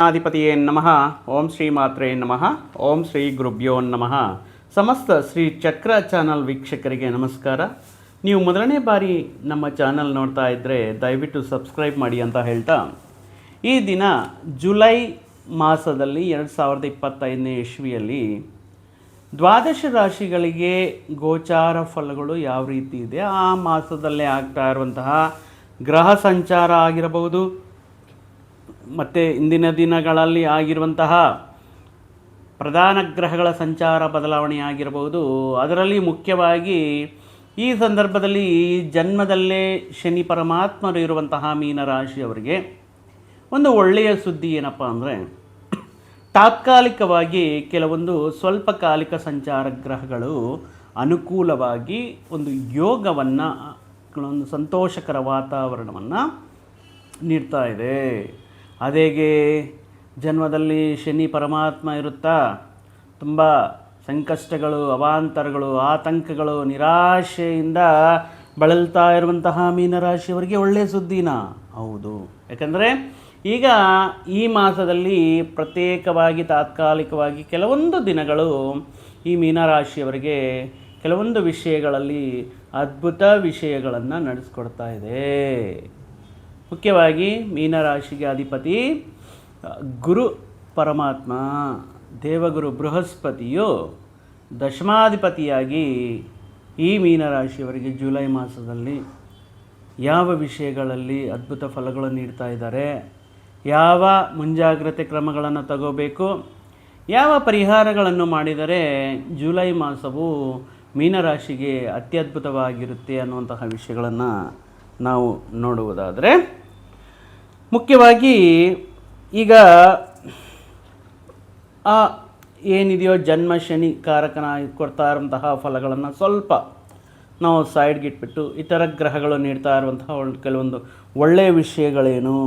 ಗಣಾಧಿಪತಿಯೇ ನಮಃ. ಓಂ ಶ್ರೀ ಮಾತ್ರೇ ನಮಃ. ಓಂ ಶ್ರೀ ಗುರುಭ್ಯೋ ನಮಃ. ಸಮಸ್ತ ಶ್ರೀ ಚಕ್ರ ಚಾನಲ್ ವೀಕ್ಷಕರಿಗೆ ನಮಸ್ಕಾರ. ನೀವು ಮೊದಲನೇ ಬಾರಿ ನಮ್ಮ ಚಾನಲ್ ನೋಡ್ತಾ ಇದ್ದರೆ ದಯವಿಟ್ಟು ಸಬ್ಸ್ಕ್ರೈಬ್ ಮಾಡಿ ಅಂತ ಹೇಳ್ತಾ. ಈ ದಿನ ಜುಲೈ ಮಾಸದಲ್ಲಿ ಎರಡು ಸಾವಿರದ ಇಪ್ಪತ್ತೈದನೇ ಇಸ್ವಿಯಲ್ಲಿ ದ್ವಾದಶ ರಾಶಿಗಳಿಗೆ ಗೋಚಾರ ಫಲಗಳು ಯಾವ ರೀತಿ ಇದೆ? ಆ ಮಾಸದಲ್ಲೇ ಆಗ್ತಾ ಇರುವಂತಹ ಗ್ರಹ ಸಂಚಾರ ಆಗಿರಬಹುದು. ಮತ್ತು ಇಂದಿನ ದಿನಗಳಲ್ಲಿ ಆಗಿರುವಂತಹ ಪ್ರಧಾನ ಗ್ರಹಗಳ ಸಂಚಾರ ಬದಲಾವಣೆಯಾಗಿರಬಹುದು. ಅದರಲ್ಲಿ ಮುಖ್ಯವಾಗಿ ಈ ಸಂದರ್ಭದಲ್ಲಿ ಜನ್ಮದಲ್ಲೇ ಶನಿ ಪರಮಾತ್ಮರು ಇರುವಂತಹ ಮೀನರಾಶಿಯವರಿಗೆ ಒಂದು ಒಳ್ಳೆಯ ಸುದ್ದಿ ಏನಪ್ಪ ಅಂದರೆ ತಾತ್ಕಾಲಿಕವಾಗಿ ಕೆಲವೊಂದು ಸ್ವಲ್ಪ ಕಾಲಿಕ ಸಂಚಾರ ಗ್ರಹಗಳು ಅನುಕೂಲವಾಗಿ ಒಂದು ಯೋಗವನ್ನು, ಒಂದು ಸಂತೋಷಕರ ವಾತಾವರಣವನ್ನು ನೀಡ್ತಾ ಇದೆ. ಅದೇಗೆ ಜನ್ಮದಲ್ಲಿ ಶನಿ ಪರಮಾತ್ಮ ಇರುತ್ತಾ? ತುಂಬ ಸಂಕಷ್ಟಗಳು, ಅವಾಂತರಗಳು, ಆತಂಕಗಳು, ನಿರಾಶೆಯಿಂದ ಬಳಲ್ತಾ ಇರುವಂತಹ ಮೀನರಾಶಿಯವರಿಗೆ ಒಳ್ಳೆಯ ಸುದ್ದಿನ. ಹೌದು. ಯಾಕಂದರೆ ಈಗ ಈ ಮಾಸದಲ್ಲಿ ಪ್ರತ್ಯೇಕವಾಗಿ, ತಾತ್ಕಾಲಿಕವಾಗಿ ಕೆಲವೊಂದು ದಿನಗಳು ಈ ಮೀನರಾಶಿಯವರಿಗೆ ಕೆಲವೊಂದು ವಿಷಯಗಳಲ್ಲಿ ಅದ್ಭುತ ವಿಷಯಗಳನ್ನು ನಡೆಸ್ಕೊಡ್ತಾ ಇದೆ. ಮುಖ್ಯವಾಗಿ ಮೀನರಾಶಿಗೆ ಅಧಿಪತಿ, ಗುರು ಪರಮಾತ್ಮ, ದೇವಗುರು ಬೃಹಸ್ಪತಿಯು ದಶಮಾಧಿಪತಿಯಾಗಿ ಈ ಮೀನರಾಶಿಯವರಿಗೆ ಜುಲೈ ಮಾಸದಲ್ಲಿ ಯಾವ ವಿಷಯಗಳಲ್ಲಿ ಅದ್ಭುತ ಫಲಗಳನ್ನು ನೀಡ್ತಾ ಇದ್ದಾರೆ, ಯಾವ ಮುಂಜಾಗ್ರತೆ ಕ್ರಮಗಳನ್ನು ತಗೋಬೇಕು, ಯಾವ ಪರಿಹಾರಗಳನ್ನು ಮಾಡಿದರೆ ಜುಲೈ ಮಾಸವು ಮೀನರಾಶಿಗೆ ಅತ್ಯದ್ಭುತವಾಗಿರುತ್ತೆ ಅನ್ನುವಂತಹ ವಿಷಯಗಳನ್ನು ನಾವು ನೋಡುವುದಾದರೆ ಮುಖ್ಯವಾಗಿ ಈಗ ಆ ಏನಿದೆಯೋ ಜನ್ಮ ಶನಿ ಕಾರಕನ ಕೊಡ್ತಾ ಇರುವಂತಹ ಫಲಗಳನ್ನು ಸ್ವಲ್ಪ ನಾವು ಸೈಡ್ಗೆ ಇಟ್ಬಿಟ್ಟು ಇತರ ಗ್ರಹಗಳು ನೀಡ್ತಾ ಇರುವಂತಹ ಕೆಲವೊಂದು ಒಳ್ಳೆಯ ವಿಷಯಗಳೇನು?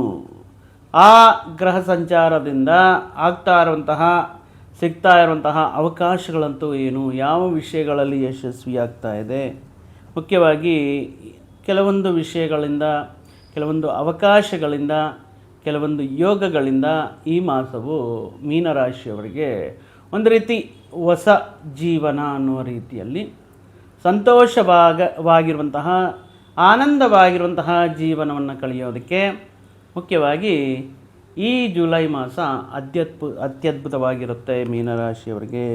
ಆ ಗ್ರಹ ಸಂಚಾರದಿಂದ ಆಗ್ತಾ ಇರುವಂತಹ, ಸಿಗ್ತಾ ಇರುವಂತಹ ಅವಕಾಶಗಳಂತೂ ಏನು? ಯಾವ ವಿಷಯಗಳಲ್ಲಿ ಯಶಸ್ವಿಯಾಗ್ತಾ ಇದೆ? ಮುಖ್ಯವಾಗಿ ಕೆಲವೊಂದು ವಿಷಯಗಳಿಂದ, ಕೆಲವೊಂದು ಅವಕಾಶಗಳಿಂದ ಕೆಲವೊಂದು ಯೋಗಗಳಿಂದ ಈ ಮಾಸವು ಮೀನರಾಶಿಯವರಿಗೆ ಒಂದು ರೀತಿ ಹೊಸ ಜೀವನ ಅನ್ನುವ ರೀತಿಯಲ್ಲಿ ಸಂತೋಷವಾಗವಾಗಿರುವಂತಹ ಆನಂದವಾಗಿರುವಂತಹ ಜೀವನವನ್ನು ಕಳೆಯೋದಕ್ಕೆ ಮುಖ್ಯವಾಗಿ ಈ ಜುಲೈ ಮಾಸ ಅತ್ಯದ್ಭು, ಅತ್ಯದ್ಭುತವಾಗಿರುತ್ತೆ ಮೀನರಾಶಿಯವರಿಗೆ.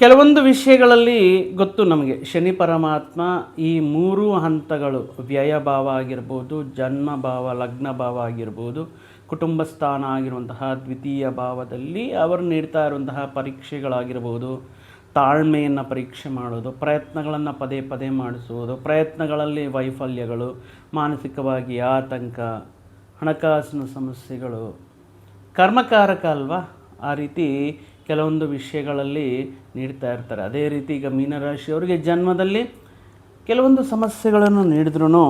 ಕೆಲವೊಂದು ವಿಷಯಗಳಲ್ಲಿ ಗೊತ್ತು ನಮಗೆ. ಶನಿ ಪರಮಾತ್ಮ ಈ ಮೂರು ಹಂತಗಳು, ವ್ಯಯ ಭಾವ ಆಗಿರ್ಬೋದು, ಜನ್ಮ ಭಾವ, ಲಗ್ನ ಭಾವ ಆಗಿರ್ಬೋದು ಕುಟುಂಬ ಸ್ಥಾನ ಆಗಿರುವಂತಹ ದ್ವಿತೀಯ ಭಾವದಲ್ಲಿ ಅವರು ನೀಡ್ತಾ ಇರುವಂತಹ ಪರೀಕ್ಷೆಗಳಾಗಿರ್ಬೋದು, ತಾಳ್ಮೆಯನ್ನು ಪರೀಕ್ಷೆ ಮಾಡೋದು, ಪ್ರಯತ್ನಗಳನ್ನು ಪದೇ ಪದೇ ಮಾಡಿಸುವುದು, ಪ್ರಯತ್ನಗಳಲ್ಲಿ ವೈಫಲ್ಯಗಳು, ಮಾನಸಿಕವಾಗಿ ಆತಂಕ, ಹಣಕಾಸಿನ ಸಮಸ್ಯೆಗಳು, ಕರ್ಮಕಾರಕ ಅಲ್ವಾ? ಆ ರೀತಿ ಕೆಲವೊಂದು ವಿಷಯಗಳಲ್ಲಿ ನೀಡ್ತಾ ಇರ್ತಾರೆ. ಅದೇ ರೀತಿ ಈಗ ಮೀನರಾಶಿಯವರಿಗೆ ಜನ್ಮದಲ್ಲಿ ಕೆಲವೊಂದು ಸಮಸ್ಯೆಗಳನ್ನು ನೀಡಿದ್ರೂ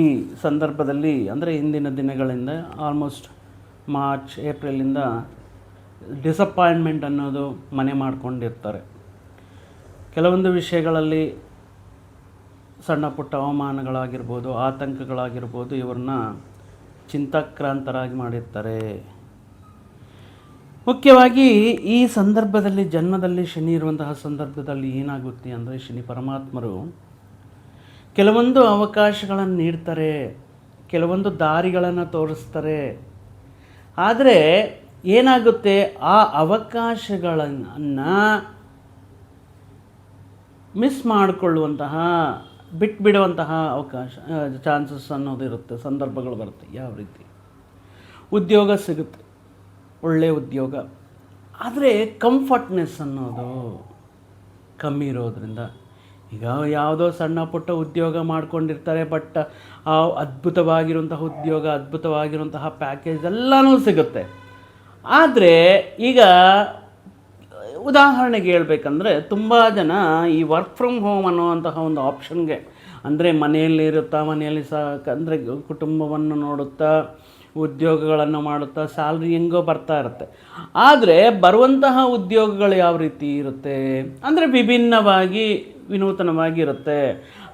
ಈ ಸಂದರ್ಭದಲ್ಲಿ, ಅಂದರೆ ಹಿಂದಿನ ದಿನಗಳಿಂದ ಆಲ್ಮೋಸ್ಟ್ ಮಾರ್ಚ್ ಏಪ್ರಿಲಿಂದ ಡಿಸಪಾಯಿಂಟ್ಮೆಂಟ್ ಅನ್ನೋದು ಮನೆ ಮಾಡಿಕೊಂಡಿರ್ತಾರೆ. ಕೆಲವೊಂದು ವಿಷಯಗಳಲ್ಲಿ ಸಣ್ಣ ಪುಟ್ಟ ಅವಮಾನಗಳಾಗಿರ್ಬೋದು, ಆತಂಕಗಳಾಗಿರ್ಬೋದು, ಇವ್ರನ್ನ ಚಿಂತಾಕ್ರಾಂತರಾಗಿ ಮಾಡಿರ್ತಾರೆ. ಮುಖ್ಯವಾಗಿ ಈ ಸಂದರ್ಭದಲ್ಲಿ ಜನ್ಮದಲ್ಲಿ ಶನಿ ಇರುವಂತಹ ಸಂದರ್ಭದಲ್ಲಿ ಏನಾಗುತ್ತೆ ಅಂದರೆ ಶನಿ ಪರಮಾತ್ಮರು ಕೆಲವೊಂದು ಅವಕಾಶಗಳನ್ನು ನೀಡ್ತಾರೆ, ಕೆಲವೊಂದು ದಾರಿಗಳನ್ನು ತೋರಿಸ್ತಾರೆ. ಆದರೆ ಏನಾಗುತ್ತೆ? ಆ ಅವಕಾಶಗಳನ್ನು ಮಿಸ್ ಮಾಡಿಕೊಳ್ಳುವಂತಹ, ಬಿಟ್ಬಿಡುವಂತಹ ಅವಕಾಶ, ಚಾನ್ಸಸ್ ಅನ್ನೋದು ಇರುತ್ತೆ, ಸಂದರ್ಭಗಳು ಬರುತ್ತೆ, ಯಾವ ರೀತಿ? ಉದ್ಯೋಗ ಸಿಗುತ್ತೆ. ಒಳ್ಳೆಯ ಉದ್ಯೋಗ. ಆದರೆ ಕಂಫರ್ಟ್ನೆಸ್ ಅನ್ನೋದು ಕಮ್ಮಿ ಇರೋದ್ರಿಂದ ಈಗ ಯಾವುದೋ ಸಣ್ಣ ಪುಟ್ಟ ಉದ್ಯೋಗ ಮಾಡ್ಕೊಂಡಿರ್ತಾರೆ ಬಟ್ ಆ ಅದ್ಭುತವಾಗಿರುವಂತಹ ಉದ್ಯೋಗ, ಅದ್ಭುತವಾಗಿರುವಂತಹ ಪ್ಯಾಕೇಜ್ ಎಲ್ಲನೂ ಸಿಗುತ್ತೆ. ಆದರೆ ಈಗ ಉದಾಹರಣೆಗೆ ಹೇಳ್ಬೇಕಂದ್ರೆ ತುಂಬ ಜನ ಈ ವರ್ಕ್ ಫ್ರಮ್ ಹೋಮ್ ಅನ್ನುವಂತಹ ಒಂದು ಆಪ್ಷನ್ಗೆ ಅಂದರೆ ಮನೆಯಲ್ಲಿ ಇರುತ್ತಾ ಮನೆಯಲ್ಲಿ ಸಹ, ಅಂದರೆ ಕುಟುಂಬವನ್ನು ನೋಡುತ್ತಾ ಉದ್ಯೋಗಗಳನ್ನು ಮಾಡುತ್ತಾ ಸ್ಯಾಲ್ರಿ ಹೆಂಗೋ ಬರ್ತಾ ಇರುತ್ತೆ. ಆದರೆ ಬರುವಂತಹ ಉದ್ಯೋಗಗಳು ಯಾವ ರೀತಿ ಇರುತ್ತೆ? ಅಂದರೆ ವಿಭಿನ್ನವಾಗಿ ವಿನೂತನವಾಗಿರುತ್ತೆ.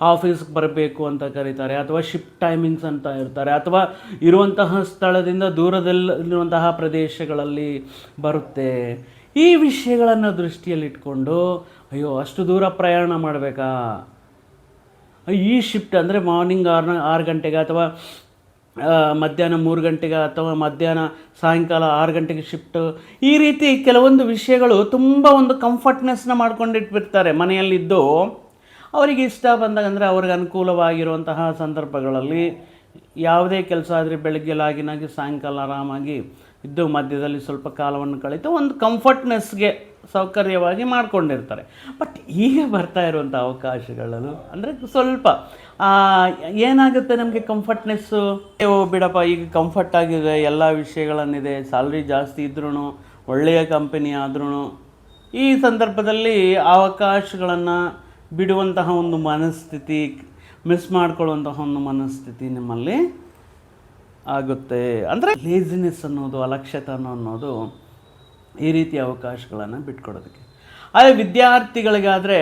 ಆಫೀಸ್ಗೆ ಬರಬೇಕು ಅಂತ ಕರೀತಾರೆ, ಅಥವಾ ಶಿಫ್ಟ್ ಟೈಮಿಂಗ್ಸ್ ಅಂತ ಇರ್ತಾರೆ, ಅಥವಾ ಇರುವಂತಹ ಸ್ಥಳದಿಂದ ದೂರದಲ್ಲಿರುವಂತಹ ಪ್ರದೇಶಗಳಲ್ಲಿ ಬರುತ್ತೆ. ಈ ವಿಷಯಗಳನ್ನು ದೃಷ್ಟಿಯಲ್ಲಿಟ್ಕೊಂಡು ಅಯ್ಯೋ, ಅಷ್ಟು ದೂರ ಪ್ರಯಾಣ ಮಾಡಬೇಕಾ? ಈ ಶಿಫ್ಟ್ ಅಂದರೆ ಮಾರ್ನಿಂಗ್ ಆರು ಆರು ಗಂಟೆಗೆ ಅಥವಾ ಮಧ್ಯಾಹ್ನ ಮೂರು ಗಂಟೆಗೆ ಅಥವಾ ಮಧ್ಯಾಹ್ನ ಸಾಯಂಕಾಲ ಆರು ಗಂಟೆಗೆ ಶಿಫ್ಟು ಈ ರೀತಿ ಕೆಲವೊಂದು ವಿಷಯಗಳು ತುಂಬ ಒಂದು ಕಂಫರ್ಟ್ನೆಸ್ನ ಮಾಡ್ಕೊಂಡಿಟ್ಬಿಡ್ತಾರೆ ಮನೆಯಲ್ಲಿದ್ದು. ಅವರಿಗೆ ಇಷ್ಟ ಬಂದಾಗ ಅಂದರೆ ಅವ್ರಿಗೆ ಅನುಕೂಲವಾಗಿರುವಂತಹ ಸಂದರ್ಭಗಳಲ್ಲಿ ಯಾವುದೇ ಕೆಲಸ ಆದರೆ ಬೆಳಗ್ಗೆ ಲಾಗಿನಾಗಿ ಸಾಯಂಕಾಲ ಆರಾಮಾಗಿ ಇದ್ದು ಮಧ್ಯದಲ್ಲಿ ಸ್ವಲ್ಪ ಕಾಲವನ್ನು ಕಳೀತು ಒಂದು ಕಂಫರ್ಟ್ನೆಸ್ಗೆ ಸೌಕರ್ಯವಾಗಿ ಮಾಡ್ಕೊಂಡಿರ್ತಾರೆ. ಬಟ್ ಈಗ ಬರ್ತಾ ಇರುವಂಥ ಅವಕಾಶಗಳನ್ನು ಅಂದರೆ ಸ್ವಲ್ಪ ಏನಾಗುತ್ತೆ ನಮಗೆ ಕಂಫರ್ಟ್ನೆಸ್ಸು ಓ, ಬಿಡಪ್ಪ, ಈಗ ಕಂಫರ್ಟ್ ಆಗಿದೆ, ಎಲ್ಲ ವಿಷಯಗಳನ್ನಿದೆ. ಸ್ಯಾಲ್ರಿ ಜಾಸ್ತಿ ಇದ್ರೂ ಒಳ್ಳೆಯ ಕಂಪನಿ ಆದ್ರೂ ಈ ಸಂದರ್ಭದಲ್ಲಿ ಅವಕಾಶಗಳನ್ನು ಬಿಡುವಂತಹ ಒಂದು ಮನಸ್ಥಿತಿ ಮಿಸ್ ಮಾಡ್ಕೊಳ್ಳುವಂತಹ ಒಂದು ಮನಸ್ಥಿತಿ ನಿಮ್ಮಲ್ಲಿ ಆಗುತ್ತೆ. ಅಂದರೆ ಲೇಸಿನೆಸ್ ಅನ್ನೋದು, ಅಲಕ್ಷ್ಯತನ ಅನ್ನೋದು ಈ ರೀತಿ ಅವಕಾಶಗಳನ್ನು ಬಿಟ್ಕೊಡೋದಕ್ಕೆ. ಆದರೆ ವಿದ್ಯಾರ್ಥಿಗಳಿಗಾದರೆ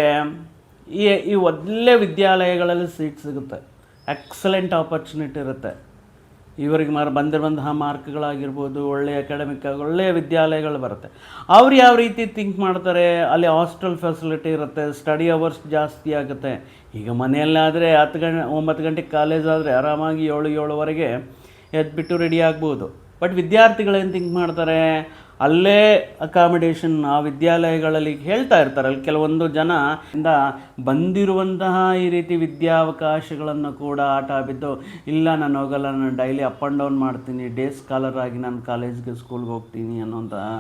ಈ ಈ ಒಳ್ಳೆ ವಿದ್ಯಾಲಯಗಳಲ್ಲಿ ಸೀಟ್ ಸಿಗುತ್ತೆ. ಎಕ್ಸಲೆಂಟ್ ಆಪರ್ಚುನಿಟಿ ಇರುತ್ತೆ. ಇವರಿಗೆ ಮಾರ್ ಬಂದಿರುವಂತಹ ಮಾರ್ಕ್ಗಳಾಗಿರ್ಬೋದು, ಒಳ್ಳೆಯ ಅಕಾಡೆಮಿಕ್ ಒಳ್ಳೆಯ ವಿದ್ಯಾಲಯಗಳು ಬರುತ್ತೆ. ಅವ್ರು ಯಾವ ರೀತಿ ಥಿಂಕ್ ಮಾಡ್ತಾರೆ, ಅಲ್ಲಿ ಹಾಸ್ಟೆಲ್ ಫೆಸಿಲಿಟಿ ಇರುತ್ತೆ ಸ್ಟಡಿ ಅವರ್ಸ್ ಜಾಸ್ತಿ ಆಗುತ್ತೆ. ಈಗ ಮನೆಯಲ್ಲಾದರೆ ಹತ್ತು ಗಂಟೆ, ಒಂಬತ್ತು ಗಂಟೆಗೆ ಕಾಲೇಜ್ ಆದರೆ ಆರಾಮಾಗಿ ಏಳು, ಏಳುವರೆಗೆ ಎದ್ಬಿಟ್ಟು ರೆಡಿ ಆಗ್ಬೋದು. ಬಟ್ ವಿದ್ಯಾರ್ಥಿಗಳೇನು ಥಿಂಕ್ ಮಾಡ್ತಾರೆ? ಅಲ್ಲೇ ಅಕಾಮಿಡೇಷನ್ ಆ ವಿದ್ಯಾಲಯಗಳಲ್ಲಿ ಹೇಳ್ತಾ ಇರ್ತಾರೆ. ಅಲ್ಲಿ ಕೆಲವೊಂದು ಜನ ಇಂದ ಬಂದಿರುವಂತಹ ಈ ರೀತಿ ವಿದ್ಯಾವಕಾಶಗಳನ್ನು ಕೂಡ ಆಟ ಬಿದ್ದು, ಇಲ್ಲ ನಾನು ಹೋಗಲ್ಲ, ನಾನು ಡೈಲಿ ಅಪ್ ಆ್ಯಂಡ್ ಡೌನ್ ಮಾಡ್ತೀನಿ ಡೇ ಸ್ಕಾಲರ್ ಆಗಿ ನಾನು ಕಾಲೇಜ್ಗೆ ಸ್ಕೂಲ್ಗೆ ಹೋಗ್ತೀನಿ ಅನ್ನೋಂತಹ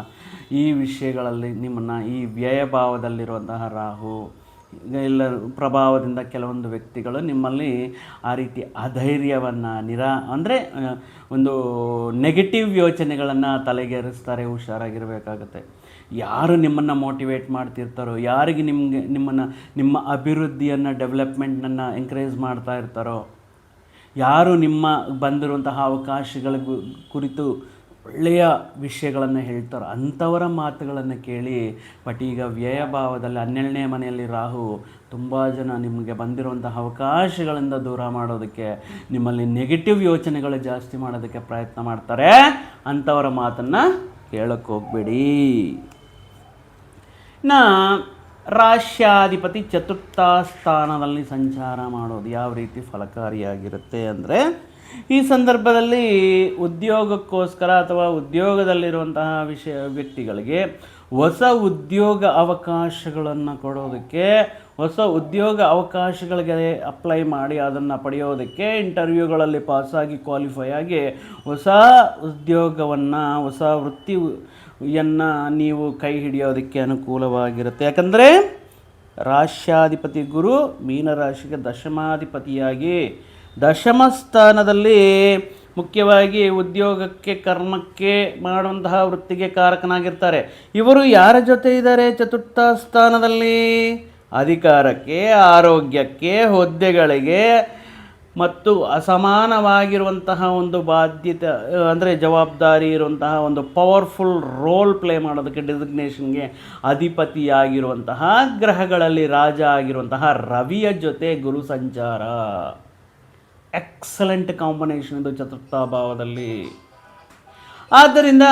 ಈ ವಿಷಯಗಳಲ್ಲಿ ನಿಮ್ಮನ್ನು ಈ ವ್ಯಯಭಾವದಲ್ಲಿರುವಂತಹ ರಾಹು ಎಲ್ಲ ಪ್ರಭಾವದಿಂದ ಕೆಲವೊಂದು ವ್ಯಕ್ತಿಗಳು ನಿಮ್ಮಲ್ಲಿ ಆ ರೀತಿ ಅಧೈರ್ಯವನ್ನು ನಿರಾ, ಅಂದರೆ ಒಂದು ನೆಗೆಟಿವ್ ಯೋಚನೆಗಳನ್ನು ತಲೆಗೇರಿಸ್ತಾರೆ, ಹುಷಾರಾಗಿರಬೇಕಾಗತ್ತೆ. ಯಾರು ನಿಮ್ಮನ್ನು ಮೋಟಿವೇಟ್ ಮಾಡ್ತಿರ್ತಾರೋ, ಯಾರಿಗೆ ನಿಮಗೆ, ನಿಮ್ಮನ್ನು, ನಿಮ್ಮ ಅಭಿವೃದ್ಧಿಯನ್ನು ಡೆವಲಪ್ಮೆಂಟನ್ನು ಎಂಕರೇಜ್ ಮಾಡ್ತಾ ಇರ್ತಾರೋ, ಯಾರು ನಿಮ್ಮ ಬಂದಿರುವಂತಹ ಅವಕಾಶಗಳ ಕುರಿತು ಒಳ್ಳೆಯ ವಿಷಯಗಳನ್ನು ಹೇಳ್ತಾರೋ. ಅಂಥವರ ಮಾತುಗಳನ್ನು ಕೇಳಿ ಬಟ್ ಈಗ ವ್ಯಯಭಾವದಲ್ಲಿ ಹನ್ನೆರಡನೇ ಮನೆಯಲ್ಲಿ ರಾಹು ತುಂಬ ಜನ ನಿಮಗೆ ಬಂದಿರುವಂಥ ಅವಕಾಶಗಳಿಂದ ದೂರ ಮಾಡೋದಕ್ಕೆ, ನಿಮ್ಮಲ್ಲಿ ನೆಗೆಟಿವ್ ಯೋಚನೆಗಳು ಜಾಸ್ತಿ ಮಾಡೋದಕ್ಕೆ ಪ್ರಯತ್ನ ಮಾಡ್ತಾರೆ ಅಂಥವರ ಮಾತನ್ನು ಕೇಳಕ್ಕೆ ಹೋಗಬೇಡಿ. ನಾ ರಾಶ್ಯಾಧಿಪತಿ ಚತುರ್ಥ ಸ್ಥಾನದಲ್ಲಿ ಸಂಚಾರ ಮಾಡೋದು ಯಾವ ರೀತಿ ಫಲಕಾರಿಯಾಗಿರುತ್ತೆ ಅಂದರೆ ಈ ಸಂದರ್ಭದಲ್ಲಿ ಉದ್ಯೋಗಕ್ಕೋಸ್ಕರ ಅಥವಾ ಉದ್ಯೋಗದಲ್ಲಿರುವಂತಹ ವಿಷಯ, ವ್ಯಕ್ತಿಗಳಿಗೆ ಹೊಸ ಉದ್ಯೋಗ ಅವಕಾಶಗಳನ್ನು ಕೊಡೋದಕ್ಕೆ, ಹೊಸ ಉದ್ಯೋಗ ಅವಕಾಶಗಳಿಗೆ ಅಪ್ಲೈ ಮಾಡಿ ಅದನ್ನು ಪಡೆಯೋದಕ್ಕೆ ಇಂಟರ್ವ್ಯೂಗಳಲ್ಲಿ ಪಾಸಾಗಿ ಕ್ವಾಲಿಫೈ ಆಗಿ ಹೊಸ ಉದ್ಯೋಗವನ್ನು, ಹೊಸ ವೃತ್ತಿಯನ್ನು ನೀವು ಕೈ ಹಿಡಿಯೋದಕ್ಕೆ ಅನುಕೂಲವಾಗಿರುತ್ತೆ. ಯಾಕಂದರೆ ರಾಶ್ಯಾಧಿಪತಿ ಗುರು ಮೀನರಾಶಿಗೆ ದಶಮಾಧಿಪತಿಯಾಗಿ ದಶಮ ಸ್ಥಾನದಲ್ಲಿ ಮುಖ್ಯವಾಗಿ ಉದ್ಯೋಗಕ್ಕೆ, ಕರ್ಮಕ್ಕೆ ಮಾಡುವಂತಹ ವೃತ್ತಿಗೆ ಕಾರಕನಾಗಿರ್ತಾರೆ. ಇವರು ಯಾರ ಜೊತೆ ಇದ್ದಾರೆ? ಚತುರ್ಥ ಸ್ಥಾನದಲ್ಲಿ ಅಧಿಕಾರಕ್ಕೆ, ಆರೋಗ್ಯಕ್ಕೆ, ಹುದ್ದೆಗಳಿಗೆ ಮತ್ತು ಅಸಮಾನವಾಗಿರುವಂತಹ ಒಂದು ಬಾಧ್ಯತೆ, ಅಂದರೆ ಜವಾಬ್ದಾರಿ ಇರುವಂತಹ ಒಂದು ಪವರ್ಫುಲ್ ರೋಲ್ ಪ್ಲೇ ಮಾಡೋದಕ್ಕೆ ಡೆಸಿಗ್ನೇಷನ್ಗೆ ಅಧಿಪತಿಯಾಗಿರುವಂತಹ, ಗ್ರಹಗಳಲ್ಲಿ ರಾಜ ಆಗಿರುವಂತಹ ರವಿಯ ಜೊತೆ ಗುರು ಸಂಚಾರ. ಎಕ್ಸಲೆಂಟ್ ಕಾಂಬಿನೇಷನ್ ಇದು ಚತುರ್ಥ ಭಾವದಲ್ಲಿ ಆದ್ದರಿಂದ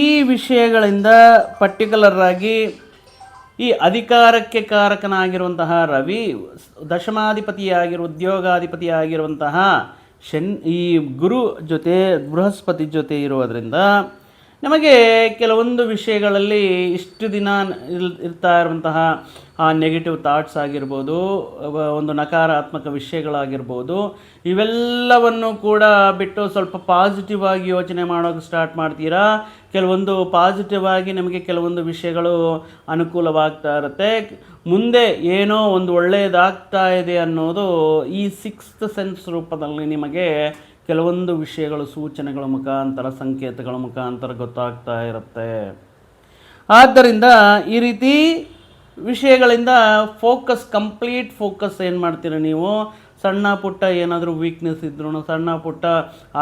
ಈ ವಿಷಯಗಳಿಂದ ಪರ್ಟಿಕ್ಯುಲರ್ ಆಗಿ ಈ ಅಧಿಕಾರಕ್ಕೆ ಕಾರಕನಾಗಿರುವಂತಹ ರವಿ ದಶಮಾಧಿಪತಿಯಾಗಿರುವ ಉದ್ಯೋಗಾಧಿಪತಿಯಾಗಿರುವಂತಹ ಶನ್, ಈ ಗುರು ಜೊತೆ, ಬೃಹಸ್ಪತಿ ಜೊತೆ ಇರೋದರಿಂದ ನಮಗೆ ಕೆಲವೊಂದು ವಿಷಯಗಳಲ್ಲಿ ಇಷ್ಟು ದಿನ ಇಲ್ ಇರ್ತಾ ಇರುವಂತಹ, ಆ ನೆಗೆಟಿವ್ ಥಾಟ್ಸ್ ಆಗಿರ್ಬೋದು ಒಂದು ನಕಾರಾತ್ಮಕ ವಿಷಯಗಳಾಗಿರ್ಬೋದು, ಇವೆಲ್ಲವನ್ನು ಕೂಡ ಬಿಟ್ಟು ಸ್ವಲ್ಪ ಪಾಸಿಟಿವ್ ಆಗಿ ಯೋಚನೆ ಮಾಡೋಕ್ಕೆ ಸ್ಟಾರ್ಟ್ ಮಾಡ್ತೀರಾ? ಕೆಲವೊಂದು ಪಾಸಿಟಿವ್ ಆಗಿ ನಮಗೆ ಕೆಲವೊಂದು ವಿಷಯಗಳು ಅನುಕೂಲವಾಗ್ತಾ ಇರುತ್ತೆ. ಮುಂದೆ ಏನೋ ಒಂದು ಒಳ್ಳೆಯದಾಗ್ತಾ ಇದೆ ಅನ್ನೋದು ಈ ಸಿಕ್ಸ್ತ್ ಸೆನ್ಸ್ ರೂಪದಲ್ಲಿ ನಿಮಗೆ ಕೆಲವೊಂದು ವಿಷಯಗಳು ಸೂಚನೆಗಳ ಮುಖಾಂತರ, ಸಂಕೇತಗಳ ಮುಖಾಂತರ ಗೊತ್ತಾಗ್ತಾ ಇರುತ್ತೆ. ಆದ್ದರಿಂದ ಈ ರೀತಿ ವಿಷಯಗಳಿಂದ ಫೋಕಸ್, ಕಂಪ್ಲೀಟ್ ಫೋಕಸ್ ಏನು ಮಾಡ್ತೀರ ನೀವು? ಸಣ್ಣ ಪುಟ್ಟ ಏನಾದರೂ ವೀಕ್ನೆಸ್ ಇದ್ರೂ ಸಣ್ಣ ಪುಟ್ಟ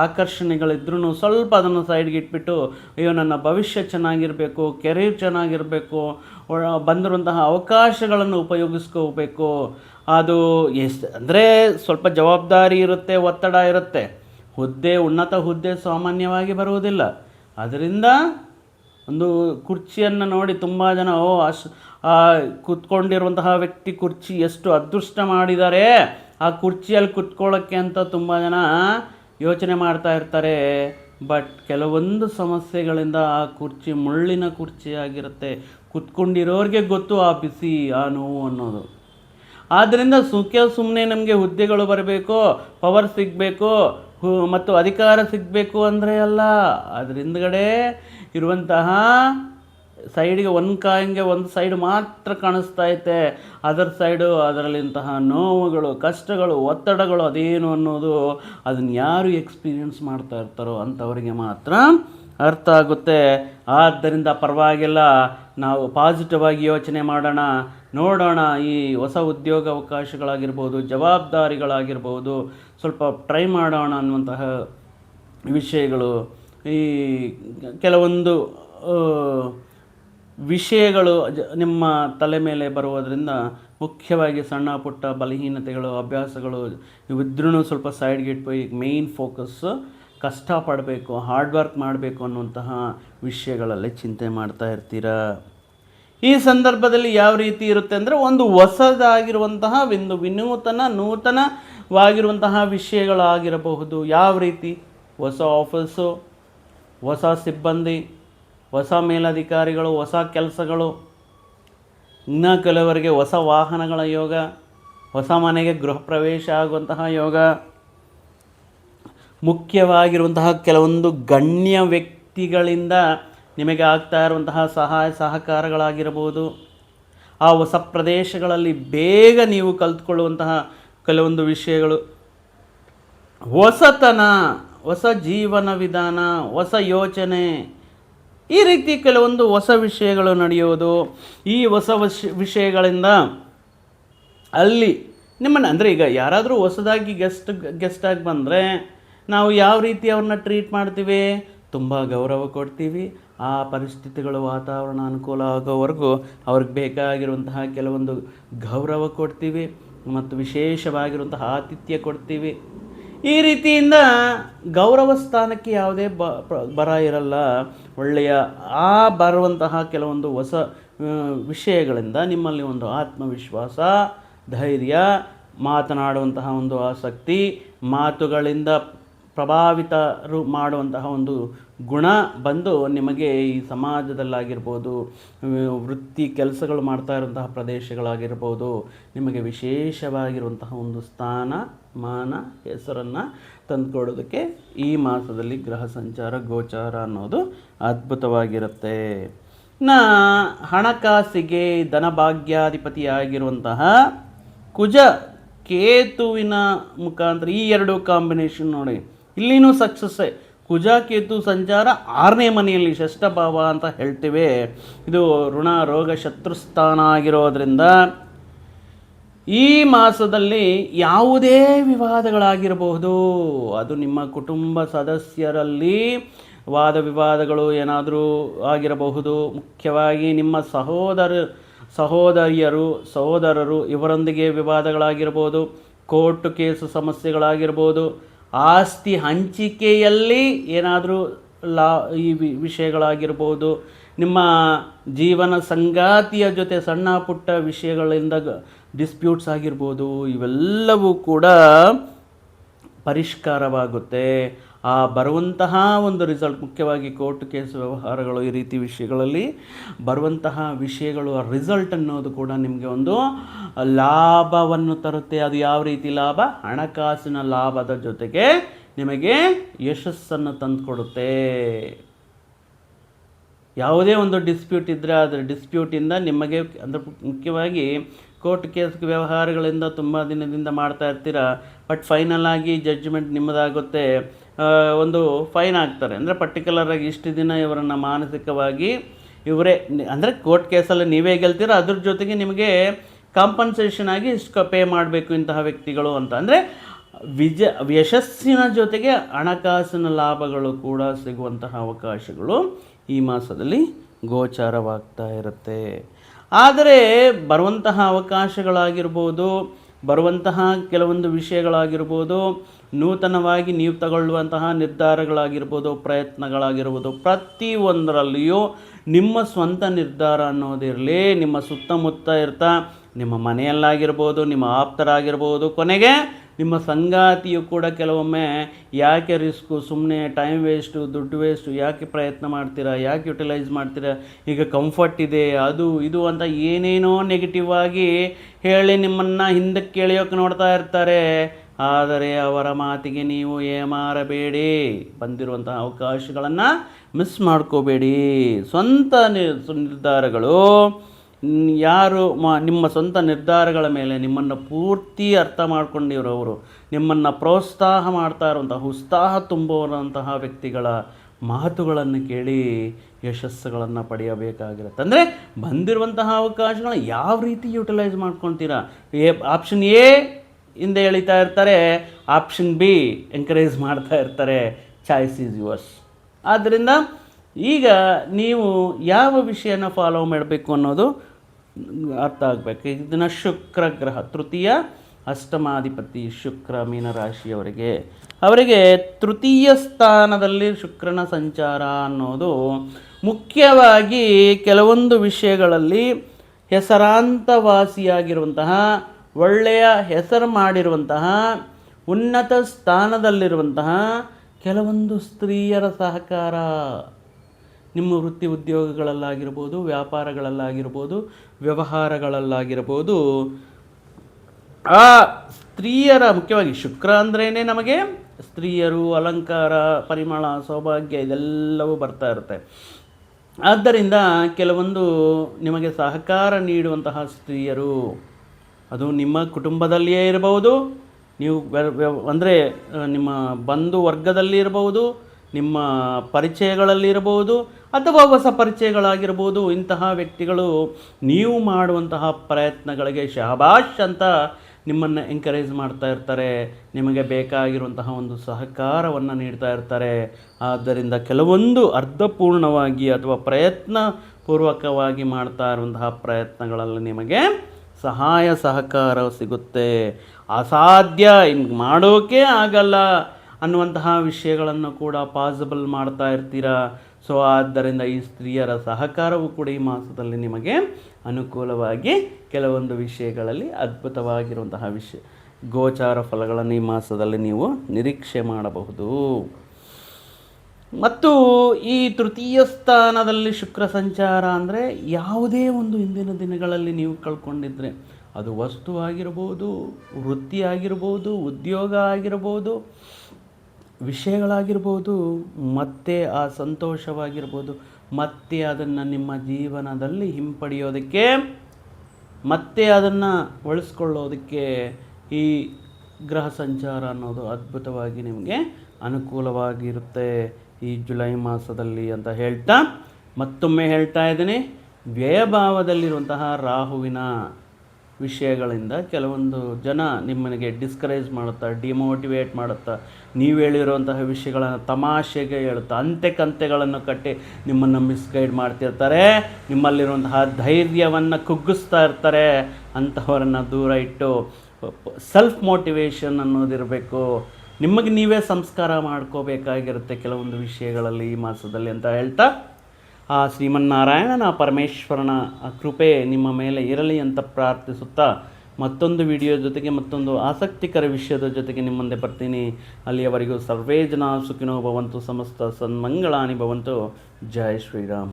ಆಕರ್ಷಣೆಗಳಿದ್ರೂ ಸ್ವಲ್ಪ ಅದನ್ನು ಸೈಡ್ಗೆ ಇಟ್ಬಿಟ್ಟು, ಅಯ್ಯೋ, ನನ್ನ ಭವಿಷ್ಯ ಚೆನ್ನಾಗಿರಬೇಕು ಕೆರಿಯರ್ ಚೆನ್ನಾಗಿರಬೇಕು ಬಂದಿರುವಂತಹ ಅವಕಾಶಗಳನ್ನು ಉಪಯೋಗಿಸ್ಕೋಬೇಕು. ಅದು ಎಷ್ಟು ಅಂದರೆ ಸ್ವಲ್ಪ ಜವಾಬ್ದಾರಿ ಇರುತ್ತೆ, ಒತ್ತಡ ಇರುತ್ತೆ. ಹುದ್ದೆ, ಉನ್ನತ ಹುದ್ದೆ ಸಾಮಾನ್ಯವಾಗಿ ಬರುವುದಿಲ್ಲ. ಅದರಿಂದ ಒಂದು ಕುರ್ಚಿಯನ್ನು ನೋಡಿ ತುಂಬ ಜನ, ಓ, ಅಶ್, ಆ, ಕೂತ್ಕೊಂಡಿರುವಂತಹ ವ್ಯಕ್ತಿ ಕುರ್ಚಿ ಎಷ್ಟು ಅದೃಷ್ಟ ಮಾಡಿದ್ದಾರೆ ಆ ಕುರ್ಚಿಯಲ್ಲಿ ಕುತ್ಕೊಳ್ಳೋಕ್ಕೆ ಅಂತ ತುಂಬ ಜನ ಯೋಚನೆ ಮಾಡ್ತಾ ಇರ್ತಾರೆ. ಬಟ್ ಕೆಲವೊಂದು ಸಮಸ್ಯೆಗಳಿಂದ ಆ ಕುರ್ಚಿ ಮುಳ್ಳಿನ ಕುರ್ಚಿ ಆಗಿರುತ್ತೆ ಕುತ್ಕೊಂಡಿರೋರಿಗೆ ಗೊತ್ತು ಆ ಬಿಸಿ, ಆ ನೋವು ಅನ್ನೋದು. ಆದ್ದರಿಂದ ಸುಖ ಸುಮ್ಮನೆ ನಮಗೆ ಹುದ್ದೆಗಳು ಬರಬೇಕು, ಪವರ್ ಸಿಗಬೇಕು ಮತ್ತು ಅಧಿಕಾರ ಸಿಗಬೇಕು ಅಂದರೆ ಅಲ್ಲ, ಅದ್ರ ಹಿಂದ್ಗಡೆ ಇರುವಂತಹ ಸೈಡಿಗೆ ಒಂದು ಕಾಯಿಂಗೆ ಒಂದು ಸೈಡ್ ಮಾತ್ರ ಕಾಣಿಸ್ತಾ ಐತೆ. ಅದರ್ ಸೈಡು ಅದರಲ್ಲಿಂತಹ ನೋವುಗಳು, ಕಷ್ಟಗಳು, ಒತ್ತಡಗಳು, ಅದೇನು ಅನ್ನೋದು ಅದನ್ನು ಯಾರು ಎಕ್ಸ್ಪೀರಿಯನ್ಸ್ ಮಾಡ್ತಾ ಇರ್ತಾರೋ ಅಂಥವರಿಗೆ ಮಾತ್ರ ಅರ್ಥ ಆಗುತ್ತೆ. ಆದ್ದರಿಂದ ಪರವಾಗಿಲ್ಲ, ನಾವು ಪಾಸಿಟಿವ್ ಆಗಿ ಯೋಚನೆ ಮಾಡೋಣ. ನೋಡೋಣ, ಈ ಹೊಸ ಉದ್ಯೋಗ ಅವಕಾಶಗಳಾಗಿರ್ಬೋದು ಜವಾಬ್ದಾರಿಗಳಾಗಿರ್ಬೋದು, ಸ್ವಲ್ಪ ಟ್ರೈ ಮಾಡೋಣ ಅನ್ನುವಂತಹ ವಿಷಯಗಳು. ಈ ಕೆಲವೊಂದು ವಿಷಯಗಳು ಜ- ನಿಮ್ಮ ತಲೆ ಮೇಲೆ ಬರುವುದರಿಂದ ಮುಖ್ಯವಾಗಿ ಸಣ್ಣ ಪುಟ್ಟ ಬಲಹೀನತೆಗಳು, ಅಭ್ಯಾಸಗಳು ಇವಿದ್ರೂ ಸ್ವಲ್ಪ ಸೈಡ್ಗೆ ಇಟ್ಟು ಈಗ ಮೇಯ್ನ್ ಫೋಕಸ್ ಕಷ್ಟಪಡಬೇಕು ಹಾರ್ಡ್ ವರ್ಕ್ ಮಾಡಬೇಕು ಅನ್ನುವಂತಹ ವಿಷಯಗಳಲ್ಲಿ ಚಿಂತೆ ಮಾಡ್ತಾ ಇರ್ತೀರಾ? ಈ ಸಂದರ್ಭದಲ್ಲಿ ಯಾವ ರೀತಿ ಇರುತ್ತೆ ಅಂದರೆ ಒಂದು ಹೊಸದಾಗಿರುವಂತಹ, ಒಂದು ವಿನೂತನ, ನೂತನವಾಗಿರುವಂತಹ ವಿಷಯಗಳಾಗಿರಬಹುದು. ಯಾವ ರೀತಿ? ಹೊಸ ಆಫೀಸು ಹೊಸ ಸಿಬ್ಬಂದಿ, ಹೊಸ ಮೇಲಧಿಕಾರಿಗಳು, ಹೊಸ ಕೆಲಸಗಳು, ಇನ್ನು ಕೆಲವರಿಗೆ ಹೊಸ ವಾಹನಗಳ ಯೋಗ, ಹೊಸ ಮನೆಗೆ ಗೃಹ ಪ್ರವೇಶ ಆಗುವಂತಹ ಯೋಗ, ಮುಖ್ಯವಾಗಿರುವಂತಹ ಕೆಲವೊಂದು ಗಣ್ಯ ವ್ಯಕ್ತಿಗಳಿಂದ ನಿಮಗೆ ಆಗ್ತಾ ಇರುವಂತಹ ಸಹಾಯ ಸಹಕಾರಗಳಾಗಿರಬಹುದು. ಆ ಹೊಸ ಪ್ರದೇಶಗಳಲ್ಲಿ ಬೇಗ ನೀವು ಕಲ್ತ್ಕೊಳ್ಳುವಂತಹ ಕೆಲವೊಂದು ವಿಷಯಗಳು. ಹೊಸತನ, ಹೊಸ ಜೀವನ ವಿಧಾನ, ಹೊಸ ಯೋಚನೆ, ಈ ರೀತಿ ಕೆಲವೊಂದು ಹೊಸ ವಿಷಯಗಳು ನಡೆಯೋದು. ಈ ಹೊಸ ವಿಷ ವಿಷಯಗಳಿಂದ ಅಲ್ಲಿ ನಿಮ್ಮನ್ನು, ಅಂದರೆ ಈಗ ಯಾರಾದರೂ ಹೊಸದಾಗಿ ಗೆಸ್ಟ್ ಗೆಸ್ಟಾಗಿ ಬಂದರೆ ನಾವು ಯಾವ ರೀತಿ ಅವ್ರನ್ನ ಟ್ರೀಟ್ ಮಾಡ್ತೀವಿ? ತುಂಬ ಗೌರವ ಕೊಡ್ತೀವಿ. ಆ ಪರಿಸ್ಥಿತಿಗಳು ವಾತಾವರಣ ಅನುಕೂಲ ಆಗೋವರೆಗೂ ಅವ್ರಿಗೆ ಬೇಕಾಗಿರುವಂತಹ ಕೆಲವೊಂದು ಗೌರವ ಕೊಡ್ತೀವಿ ಮತ್ತು ವಿಶೇಷವಾಗಿರುವಂತಹ ಆತಿಥ್ಯ ಕೊಡ್ತೀವಿ. ಈ ರೀತಿಯಿಂದ ಗೌರವ ಸ್ಥಾನಕ್ಕೆ ಯಾವುದೇ ಬರ ಇರಲ್ಲ. ಒಳ್ಳೆಯ, ಆ ಬರುವಂತಹ ಕೆಲವೊಂದು ಹೊಸ ವಿಷಯಗಳಿಂದ ನಿಮ್ಮಲ್ಲಿ ಒಂದು ಆತ್ಮವಿಶ್ವಾಸ, ಧೈರ್ಯ, ಮಾತನಾಡುವಂತಹ ಒಂದು ಆಸಕ್ತಿ, ಮಾತುಗಳಿಂದ ಪ್ರಭಾವಿತರು ಮಾಡುವಂತಹ ಒಂದು ಗುಣ ಬಂದು ನಿಮಗೆ ಈ ಸಮಾಜದಲ್ಲಾಗಿರ್ಬೋದು, ವೃತ್ತಿ ಕೆಲಸಗಳು ಮಾಡ್ತಾ ಇರುವಂತಹ ಪ್ರದೇಶಗಳಾಗಿರ್ಬೋದು, ನಿಮಗೆ ವಿಶೇಷವಾಗಿರುವಂತಹ ಒಂದು ಸ್ಥಾನ, ಮಾನ, ಹೆಸರನ್ನು ತಂದುಕೊಡೋದಕ್ಕೆ ಈ ಮಾಸದಲ್ಲಿ ಗ್ರಹ ಸಂಚಾರ, ಗೋಚಾರ ಅನ್ನೋದು ಅದ್ಭುತವಾಗಿರುತ್ತೆ. ನ ಹಣಕಾಸಿಗೆ ಧನಭಾಗ್ಯಾಧಿಪತಿಯಾಗಿರುವಂತಹ ಕುಜ ಕೇತುವಿನ ಮುಖಾಂತರ ಈ ಎರಡು ಕಾಂಬಿನೇಷನ್ ನೋಡಿ. ಇಲ್ಲಿನೂ ಸಕ್ಸಸ್ಸೇ. ಕುಜ ಕೇತು ಸಂಚಾರ ಆರನೇ ಮನೆಯಲ್ಲಿ ಷಷ್ಠಭಾವ ಅಂತ ಹೇಳ್ತೀವಿ. ಇದು ಋಣ ರೋಗ ಶತ್ರುಸ್ಥಾನ ಆಗಿರೋದ್ರಿಂದ ಈ ಮಾಸದಲ್ಲಿ ಯಾವುದೇ ವಿವಾದಗಳಾಗಿರಬಹುದು. ಅದು ನಿಮ್ಮ ಕುಟುಂಬ ಸದಸ್ಯರಲ್ಲಿ ವಾದ ವಿವಾದಗಳು ಏನಾದರೂ ಆಗಿರಬಹುದು. ಮುಖ್ಯವಾಗಿ ನಿಮ್ಮ ಸಹೋದರ, ಸಹೋದರಿಯರು, ಸಹೋದರರು ಇವರೊಂದಿಗೆ ವಿವಾದಗಳಾಗಿರ್ಬೋದು ಕೋರ್ಟ್ ಕೇಸು ಸಮಸ್ಯೆಗಳಾಗಿರ್ಬೋದು ಆಸ್ತಿ ಹಂಚಿಕೆಯಲ್ಲಿ ಏನಾದರೂ ಲಾ ಈ ವಿಷಯಗಳಾಗಿರ್ಬೋದು, ನಿಮ್ಮ ಜೀವನ ಸಂಗಾತಿಯ ಜೊತೆ ಸಣ್ಣ ಪುಟ್ಟ ವಿಷಯಗಳಿಂದ ಡಿಸ್ಪ್ಯೂಟ್ಸ್ ಆಗಿರ್ಬೋದು, ಇವೆಲ್ಲವೂ ಕೂಡ ಪರಿಷ್ಕಾರವಾಗುತ್ತೆ. ಆ ಬರುವಂತಹ ಒಂದು ರಿಸಲ್ಟ್ ಮುಖ್ಯವಾಗಿ ಕೋರ್ಟ್ ಕೇಸ್ ವ್ಯವಹಾರಗಳು ಈ ರೀತಿ ವಿಷಯಗಳಲ್ಲಿ ಬರುವಂತಹ ವಿಷಯಗಳು, ಆ ರಿಸಲ್ಟ್ ಅನ್ನೋದು ಕೂಡ ನಿಮಗೆ ಒಂದು ಲಾಭವನ್ನು ತರುತ್ತೆ. ಅದು ಯಾವ ರೀತಿ ಲಾಭ? ಹಣಕಾಸಿನ ಲಾಭದ ಜೊತೆಗೆ ನಿಮಗೆ ಯಶಸ್ಸನ್ನು ತಂದುಕೊಡುತ್ತೆ. ಯಾವುದೇ ಒಂದು ಡಿಸ್ಪ್ಯೂಟ್ ಇದ್ದರೆ ಅದರ ಡಿಸ್ಪ್ಯೂಟಿಂದ ನಿಮಗೆ ಅಂದರೆ ಮುಖ್ಯವಾಗಿ ಕೋರ್ಟ್ ಕೇಸ್ ವ್ಯವಹಾರಗಳಿಂದ ತುಂಬ ದಿನದಿಂದ ಮಾಡ್ತಾ ಇರ್ತೀರ ಬಟ್ ಫೈನಲ್ ಆಗಿ ಜಡ್ಜ್ಮೆಂಟ್ ನಿಮ್ಮದಾಗುತ್ತೆ. ಒಂದು ಫೈನ್ ಆಗ್ತಾರೆ ಅಂದರೆ ಪರ್ಟಿಕ್ಯುಲರಾಗಿ ಇಷ್ಟು ದಿನ ಇವರನ್ನು ಮಾನಸಿಕವಾಗಿ ಇವರೇ, ಅಂದರೆ ಕೋರ್ಟ್ ಕೇಸಲ್ಲಿ ನೀವೇ ಗೆಲ್ತೀರೋ, ಅದ್ರ ಜೊತೆಗೆ ನಿಮಗೆ ಕಾಂಪನ್ಸೇಷನ್ ಆಗಿ ಇಷ್ಟು ಪೇ ಮಾಡಬೇಕು ಇಂತಹ ವ್ಯಕ್ತಿಗಳು ಅಂತ. ಅಂದರೆ ವಿಜ, ಯಶಸ್ಸಿನ ಜೊತೆಗೆ ಹಣಕಾಸಿನ ಲಾಭಗಳು ಕೂಡ ಸಿಗುವಂತಹ ಅವಕಾಶಗಳು ಈ ಮಾಸದಲ್ಲಿ ಗೋಚಾರವಾಗ್ತಾ ಇರುತ್ತೆ. ಆದರೆ ಬರುವಂತಹ ಅವಕಾಶಗಳಾಗಿರ್ಬೋದು, ಬರುವಂತಹ ಕೆಲವೊಂದು ವಿಷಯಗಳಾಗಿರ್ಬೋದು ನೂತನವಾಗಿ ನೀವು ತಗೊಳ್ಳುವಂತಹ ನಿರ್ಧಾರಗಳಾಗಿರ್ಬೋದು, ಪ್ರಯತ್ನಗಳಾಗಿರ್ಬೋದು, ಪ್ರತಿಯೊಂದರಲ್ಲಿಯೂ ನಿಮ್ಮ ಸ್ವಂತ ನಿರ್ಧಾರ ಅನ್ನೋದಿರಲಿ ನಿಮ್ಮ ಸುತ್ತಮುತ್ತ ಇರ್ತಾ ನಿಮ್ಮ ಮನೆಯಲ್ಲಾಗಿರ್ಬೋದು, ನಿಮ್ಮ ಆಪ್ತರಾಗಿರ್ಬೋದು, ಕೊನೆಗೆ ನಿಮ್ಮ ಸಂಗಾತಿಯು ಕೂಡ ಕೆಲವೊಮ್ಮೆ ಯಾಕೆ ರಿಸ್ಕು ಸುಮ್ಮನೆ ಟೈಮ್ ವೇಸ್ಟು, ದುಡ್ಡು ವೇಸ್ಟು, ಯಾಕೆ ಪ್ರಯತ್ನ ಮಾಡ್ತೀರಾ, ಯಾಕೆ ಯುಟಿಲೈಸ್ ಮಾಡ್ತೀರಾ, ಈಗ ಕಂಫರ್ಟ್ ಇದೆ, ಅದು ಇದು ಅಂತ ಏನೇನೋ ನೆಗೆಟಿವ್ ಆಗಿ ಹೇಳಿ ನಿಮ್ಮನ್ನು ಹಿಂದಕ್ಕೆ ಎಳೆಯೋಕೆ ನೋಡ್ತಾ ಇರ್ತಾರೆ. ಆದರೆ ಅವರ ಮಾತಿಗೆ ನೀವು ಏಮಾರಬೇಡಿ. ಬಂದಿರುವಂತಹ ಅವಕಾಶಗಳನ್ನು ಮಿಸ್ ಮಾಡ್ಕೋಬೇಡಿ. ಸ್ವಂತ ನಿರ್ ನಿರ್ಧಾರಗಳು. ಯಾರು ಮ, ನಿಮ್ಮ ಸ್ವಂತ ನಿರ್ಧಾರಗಳ ಮೇಲೆ ನಿಮ್ಮನ್ನು ಪೂರ್ತಿ ಅರ್ಥ ಮಾಡ್ಕೊಂಡಿರೋರು ನಿಮ್ಮನ್ನು ಪ್ರೋತ್ಸಾಹ ಮಾಡ್ತಾ ಇರುವಂತಹ, ಉತ್ಸಾಹ ತುಂಬುವಂತಹ ವ್ಯಕ್ತಿಗಳ ಮಾತುಗಳನ್ನು ಕೇಳಿ ಯಶಸ್ಸುಗಳನ್ನು ಪಡೆಯಬೇಕಾಗಿರುತ್ತೆ. ಅಂದರೆ ಬಂದಿರುವಂತಹ ಅವಕಾಶಗಳನ್ನ ಯಾವ ರೀತಿ ಯುಟಿಲೈಸ್ ಮಾಡ್ಕೊತೀರಾ ಎ ಆಪ್ಷನ್ ಎ ಹಿಂದೆ ಎಳಿತಾ ಇರ್ತಾರೆ ಆಪ್ಷನ್ ಬಿ ಎಂಕರೇಜ್ ಮಾಡ್ತಾ ಇರ್ತಾರೆ ಚಾಯ್ಸ್ ಈಸ್ ಯುವರ್ಸ್ ಆದ್ದರಿಂದ ಈಗ ನೀವು ಯಾವ ವಿಷಯನ ಫಾಲೋ ಮಾಡಬೇಕು ಅನ್ನೋದು ಅರ್ಥ ಆಗಬೇಕು. ಇದನ್ನು ಶುಕ್ರ ಗ್ರಹ, ತೃತೀಯ ಅಷ್ಟಮಾಧಿಪತಿ ಶುಕ್ರ ಮೀನರಾಶಿಯವರಿಗೆ. ಅವರಿಗೆ ತೃತೀಯ ಸ್ಥಾನದಲ್ಲಿ ಶುಕ್ರನ ಸಂಚಾರ ಅನ್ನೋದು ಮುಖ್ಯವಾಗಿ ಕೆಲವೊಂದು ವಿಷಯಗಳಲ್ಲಿ ಹೆಸರಾಂತವಾಸಿಯಾಗಿರುವಂತಹ ಒಳ್ಳೆಯ ಹೆಸರು ಮಾಡಿರುವಂತಹ ಉನ್ನತ ಸ್ಥಾನದಲ್ಲಿರುವಂತಹ ಕೆಲವೊಂದು ಸ್ತ್ರೀಯರ ಸಹಕಾರ. ನಿಮ್ಮ ವೃತ್ತಿ ಉದ್ಯೋಗಗಳಲ್ಲಾಗಿರ್ಬೋದು, ವ್ಯಾಪಾರಗಳಲ್ಲಾಗಿರ್ಬೋದು, ವ್ಯವಹಾರಗಳಲ್ಲಾಗಿರ್ಬೋದು. ಆ ಸ್ತ್ರೀಯರ ಮುಖ್ಯವಾಗಿ ಶುಕ್ರ ಅಂದ್ರೇ ನಮಗೆ ಸ್ತ್ರೀಯರು, ಅಲಂಕಾರ, ಪರಿಮಳ, ಸೌಭಾಗ್ಯ ಇದೆಲ್ಲವೂ ಬರ್ತಾ ಇರುತ್ತೆ. ಆದ್ದರಿಂದ ಕೆಲವೊಂದು ನಿಮಗೆ ಸಹಕಾರ ನೀಡುವಂತಹ ಸ್ತ್ರೀಯರು. ಅದು ನಿಮ್ಮ ಕುಟುಂಬದಲ್ಲಿಯೇ ಇರಬಹುದು, ನೀವು ಅಂದರೆ ನಿಮ್ಮ ಬಂಧು ವರ್ಗದಲ್ಲಿ ಇರಬಹುದು, ನಿಮ್ಮ ಪರಿಚಯಗಳಲ್ಲಿ ಇರಬಹುದು, ಅಥವಾ ಹೊಸ ಪರಿಚಯಗಳಾಗಿರ್ಬೋದು ಇಂತಹ ವ್ಯಕ್ತಿಗಳು ನೀವು ಮಾಡುವಂತಹ ಪ್ರಯತ್ನಗಳಿಗೆ ಶಹಬಾಷ್ ಅಂತ ನಿಮ್ಮನ್ನು ಎಂಕರೇಜ್ ಮಾಡ್ತಾ ಇರ್ತಾರೆ. ನಿಮಗೆ ಬೇಕಾಗಿರುವಂತಹ ಒಂದು ಸಹಕಾರವನ್ನು ನೀಡ್ತಾ ಇರ್ತಾರೆ. ಆದ್ದರಿಂದ ಕೆಲವೊಂದು ಅರ್ಧಪೂರ್ಣವಾಗಿ ಅಥವಾ ಪ್ರಯತ್ನ ಪೂರ್ವಕವಾಗಿ ಮಾಡ್ತಾ ಇರುವಂತಹ ಪ್ರಯತ್ನಗಳಲ್ಲಿ ನಿಮಗೆ ಸಹಾಯ ಸಹಕಾರ ಸಿಗುತ್ತೆ. ಅಸಾಧ್ಯ ಹಿಂಗೆ ಮಾಡೋಕೆ ಆಗಲ್ಲ ಅನ್ನುವಂತಹ ವಿಷಯಗಳನ್ನು ಕೂಡ ಪಾಸಿಬಲ್ ಮಾಡ್ತಾ ಇರ್ತೀರಾ? ಸೊ, ಆದ್ದರಿಂದ ಈ ಸ್ತ್ರೀಯರ ಸಹಕಾರವು ಕೂಡ ಈ ಮಾಸದಲ್ಲಿ ನಿಮಗೆ ಅನುಕೂಲವಾಗಿ ಕೆಲವೊಂದು ವಿಷಯಗಳಲ್ಲಿ ಅದ್ಭುತವಾಗಿರುವಂತಹ ವಿಷಯ, ಗೋಚಾರ ಫಲಗಳನ್ನು ಈ ಮಾಸದಲ್ಲಿ ನೀವು ನಿರೀಕ್ಷೆ ಮಾಡಬಹುದು. ಮತ್ತು ಈ ತೃತೀಯ ಸ್ಥಾನದಲ್ಲಿ ಶುಕ್ರ ಸಂಚಾರ ಅಂದರೆ ಯಾವುದೇ ಒಂದು ಹಿಂದಿನ ದಿನಗಳಲ್ಲಿ ನೀವು ಕಳ್ಕೊಂಡಿದ್ರೆ, ಅದು ವಸ್ತು ಆಗಿರ್ಬೋದು, ವೃತ್ತಿ ಆಗಿರ್ಬೋದು, ಉದ್ಯೋಗ ಆಗಿರ್ಬೋದು, ವಿಷಯಗಳಾಗಿರ್ಬೋದು, ಮತ್ತೆ ಆ ಸಂತೋಷವಾಗಿರ್ಬೋದು, ಮತ್ತೆ ಅದನ್ನು ನಿಮ್ಮ ಜೀವನದಲ್ಲಿ ಹಿಂಪಡೆಯೋದಕ್ಕೆ, ಮತ್ತೆ ಅದನ್ನು ಉಳಿಸ್ಕೊಳ್ಳೋದಕ್ಕೆ ಈ ಗ್ರಹ ಸಂಚಾರ ಅನ್ನೋದು ಅದ್ಭುತವಾಗಿ ನಿಮಗೆ ಅನುಕೂಲವಾಗಿರುತ್ತೆ. ಈ ಜುಲೈ ಮಾಸದಲ್ಲಿ ಅಂತ ಹೇಳ್ತಾ ಮತ್ತೊಮ್ಮೆ ಹೇಳ್ತಾ ಇದ್ದೀನಿ, ವ್ಯಯಭಾವದಲ್ಲಿರುವಂತಹ ರಾಹುವಿನ ವಿಷಯಗಳಿಂದ ಕೆಲವೊಂದು ಜನ ನಿಮ್ಮನಿಗೆ ಡಿಸ್ಕರೇಜ್ ಮಾಡುತ್ತಾ ಡಿಮೋಟಿವೇಟ್ ಮಾಡುತ್ತಾ, ನೀವು ಹೇಳಿರುವಂತಹ ವಿಷಯಗಳನ್ನು ತಮಾಷೆಗೆ ಹೇಳುತ್ತಾ ಅಂತೆ ಕಂತೆಗಳನ್ನು ಕಟ್ಟಿ ನಿಮ್ಮನ್ನು ಮಿಸ್ಗೈಡ್ ಮಾಡ್ತಿರ್ತಾರೆ, ನಿಮ್ಮಲ್ಲಿರುವಂತಹ ಧೈರ್ಯವನ್ನು ಕುಗ್ಗಿಸ್ತಾ ಇರ್ತಾರೆ ಅಂಥವರನ್ನು ದೂರ ಇಟ್ಟು ಸೆಲ್ಫ್ ಮೋಟಿವೇಶನ್ ಅನ್ನೋದಿರಬೇಕು. ನಿಮಗೆ ನೀವೇ ಸಂಸ್ಕಾರ ಮಾಡ್ಕೋಬೇಕಾಗಿರುತ್ತೆ ಕೆಲವೊಂದು ವಿಷಯಗಳಲ್ಲಿ ಈ ಮಾಸದಲ್ಲಿ ಅಂತ ಹೇಳ್ತಾ, ಆ ಶ್ರೀಮನ್ನಾರಾಯಣನ ಪರಮೇಶ್ವರನ ಕೃಪೆ ನಿಮ್ಮ ಮೇಲೆ ಇರಲಿ ಅಂತ ಪ್ರಾರ್ಥಿಸುತ್ತಾ ಮತ್ತೊಂದು ವಿಡಿಯೋ ಜೊತೆಗೆ ಮತ್ತೊಂದು ಆಸಕ್ತಿಕರ ವಿಷಯದ ಜೊತೆಗೆ ನಿಮ್ಮ ಮುಂದೆ ಬರ್ತೀನಿ. ಅಲ್ಲಿಯವರೆಗೂ ಸರ್ವೇ ಜನ ಸುಖಿನೋ ಭವಂತು, ಸಮಸ್ತ ಸನ್ಮಂಗಳಾನಿ ಭವಂತು. ಜೈ ಶ್ರೀರಾಮ್.